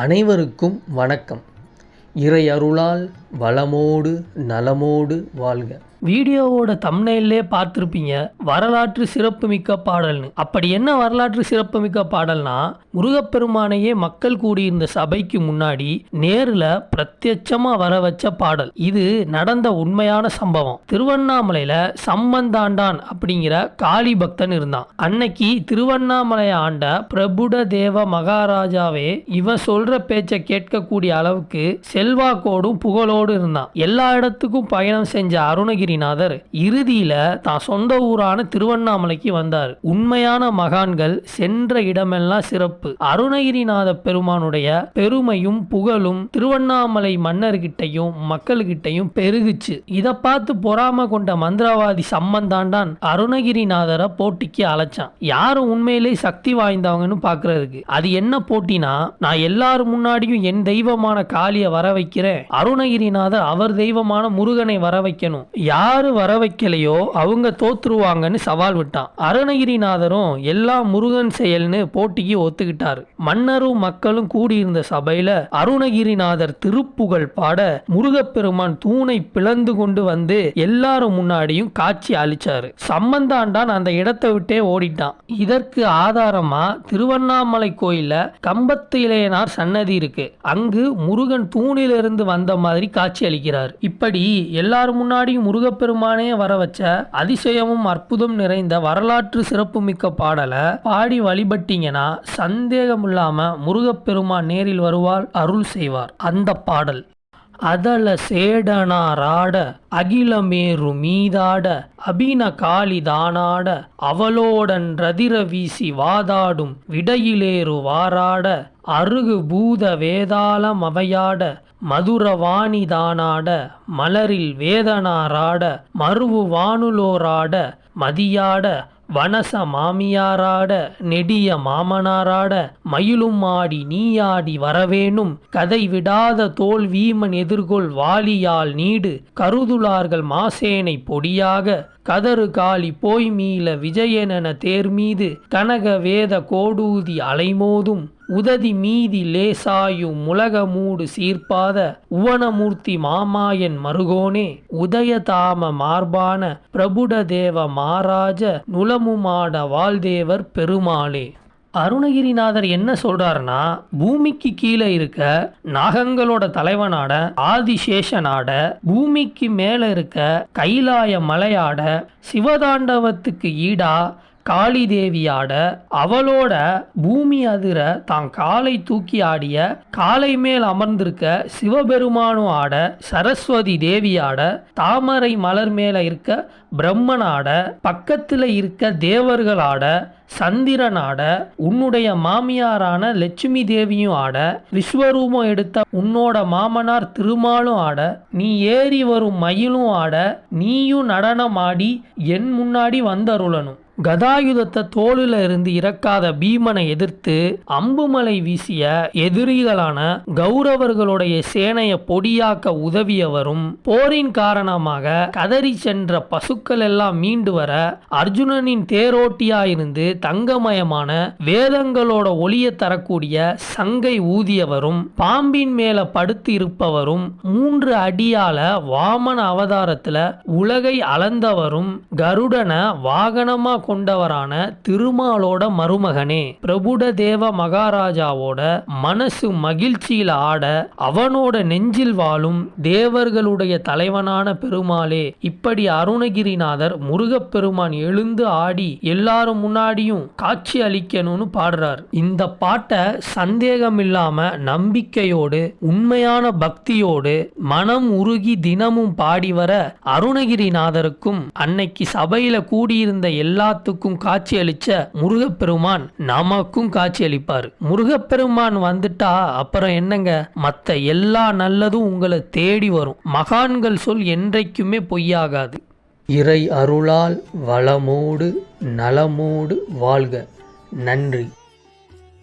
அனைவருக்கும் வணக்கம். இறை அருளால் வளமோடு நலமோடு வாழ்க. வீடியோவோட தம்னையிலே பார்த்துருப்பீங்க வரலாற்று சிறப்புமிக்க பாடல்னு. அப்படி என்ன வரலாற்று சிறப்புமிக்க பாடல்னா முருகப்பெருமானையே மக்கள் கூடியிருந்த சபைக்கு முன்னாடி நேரில் பிரத்யட்சமா வர வச்ச பாடல். இது நடந்த உண்மையான சம்பவம். திருவண்ணாமலையில சம்பந்தாண்டான் அப்படிங்கிற காளி பக்தன் இருந்தான். அன்னைக்கு திருவண்ணாமலை ஆண்ட பிரபுட தேவ மகாராஜாவே இவன் சொல்ற பேச்சை கேட்கக்கூடிய அளவுக்கு செல்வாக்கோடும் புகழோடு இருந்தான். எல்லா இடத்துக்கும் பயணம் செஞ்ச அருணகிரிநாதர் இறுதியில தான் சொந்த ஊரான திருவண்ணாமலைக்கு வந்தார். உண்மையான மகான்கள் சென்ற இடமெல்லாம் சிறப்பு. அருணகிரிநாத பெருமானுடைய பெருமையும் புகழும் திருவண்ணாமலை மன்னர்கிட்டையும் மக்கள்கிட்டையும் பெருகுச்சு. இதை பார்த்து பொறாம கொண்ட மந்திரவாதி சம்பந்தாண்டான் அருணகிரிநாதரை போட்டிக்கு அழைச்சான். யாரும் உண்மையிலே சக்தி வாய்ந்தவங்கன்னு பாக்குறதுக்கு. அது என்ன போட்டினா நான் எல்லாரும் முன்னாடியும் என் தெய்வமான காளியை வர வைக்கிறேன் அருணகிரிநாதர் அவர் தெய்வமான முருகனை வர வைக்கணும் யாரு வர வைக்கலையோ அவங்க தோத்துருவாங்கன்னு சவால் விட்டான். அருணகிரிநாதரும் எல்லாம் முருகன் செயல்னு போட்டிக்கு ஒத்துக்கிட்டாரு மன்னரும் மக்களும் கூடியிருந்த சபையில அருணகிரிநாதர் திருப்புகழ் பாட முருகப்பெருமான் தூணை பிளந்து கொண்டு வந்து எல்லாரும் முன்னாடியும் காட்சி அளிச்சாரு. சம்பந்தாண்டான் அந்த இடத்தை விட்டே ஓடிட்டான். இதற்கு ஆதாரமா திருவண்ணாமலை கோயில்ல கம்பத்து இளையனார் சன்னதி இருக்கு. அங்கு முருகன் தூணிலிருந்து வந்த மாதிரி காட்சி அளிக்கிறார். இப்படி எல்லாரும் முன்னாடியும் முருகப்பெருமானே வர வச்ச அதிசயமும் அற்புதம் நிறைந்த வரலாற்று சிறப்புமிக்க பாடலை பாடி வழிபட்டீங்கன்னா சந்த சந்தேகம் இல்லாம முருகப்பெருமான் நேரில் வருவார் அருள் செய்வார். அந்த பாடல். அதல சேடனாராட அகிலமேரு மீதாட அபின காளிதானாட அவளோடன் ரதிர வீசி வாதாடும் விடையிலேறு வாராட அருகு பூத வேதாளம் அவையாட மதுரவாணிதானாட மலரில் வேதனாராட மருவு வானுலோராட மதியாட வனச மாமியாராட நெடிய மாமனாராட மயிலும் ஆடி நீயாடி வரவேணும். கதை விடாத தோல் வீமன் எதிர்கொள் வாலியால் நீடு. கருதுளார்கள் மாசேனை பொடியாக. கதறு காலி போய் மீள விஜயனென தேர் மீது கனக வேத கோடூதி அலைமோதும். உததி மீதி லேசாயும் முலகமூடு சீர்ப்பாத உவனமூர்த்தி மாமாயன் மருகோனே. உதயதாம மார்பான பிரபுட தேவ மாராஜ நுலமுமாட வாழ்தேவர் பெருமாளே. அருணகிரிநாதர் என்ன சொல்றாருன்னா பூமிக்கு கீழே இருக்க நாகங்களோட தலைவனாட ஆதிசேஷனாட பூமிக்கு மேல இருக்க கைலாய மலையாட சிவதாண்டவத்துக்கு ஈடா காளி தேவியாட அவளோட பூமி அதிர தான் காலை தூக்கி ஆடிய காலை மேல் அமர்ந்திருக்க சிவபெருமானும் ஆட சரஸ்வதி தேவியாட தாமரை மலர் மேல இருக்க பிரம்மனாட பக்கத்தில் இருக்க தேவர்களாட சந்திரனாட உன்னுடைய மாமியாரான லட்சுமி தேவியும் ஆட விஸ்வரூபம் எடுத்த உன்னோட மாமனார் திருமாலும் ஆட நீ ஏறி வரும் மயிலும் ஆட நீயும் நடனம் ஆடி என் முன்னாடி வந்தருளணும். கதாயுதத்தை தோளில் இருந்து இறக்காத பீமனை எதிர்த்து அம்புமலை வீசிய எதிரிகளான கௌரவர்களுடைய சேனையை பொடியாக்க உதவியவரும் போரின் காரணமாக கதறி சென்ற பசுக்கள் எல்லாம் மீண்டு வர அர்ஜுனனின் தேரோட்டியாயிருந்து தங்கமயமான வேதங்களோட ஒளிய தரக்கூடிய சங்கை ஊதியவரும் பாம்பின் மேல படுத்து இருப்பவரும் மூன்று அடியால வாமன அவதாரத்துல உலகை அளந்தவரும் கருடனை வாகனமா கொண்டவரான திருமாலோட மருமகனே. பிரபுட தேவ மகாராஜாவோட மனசு மகிழ்ச்சியில் ஆட அவனோட நெஞ்சில் வாழும் தேவர்களுடைய தலைவனான பெருமாளே இப்படி அருணகிரிநாதர் முருகப்பெருமான் எழுந்து ஆடி எல்லாரும் முன்னாடியும் காட்சி அளிக்கணும்னு பாடுறார். இந்த பாட்டை சந்தேகம் இல்லாம நம்பிக்கையோடு உண்மையான பக்தியோடு மனம் உருகி தினமும் பாடி வர அருணகிரிநாதருக்கும் அன்னைக்கு சபையில கூடியிருந்த எல்லா எல்லாத்துக்கும் காட்சி அளிச்ச முருகப்பெருமான் நமக்கும் காட்சி அளிப்பார் முருகப்பெருமான் வந்துட்டா அப்புறம் என்னங்க? மற்ற எல்லா நல்லதும் உங்களை தேடி வரும். மகான்கள் சொல் என்றைக்குமே பொய்யாகாது. இறை அருளால் வளமோடு நலமோடு வாழ்க. நன்றி.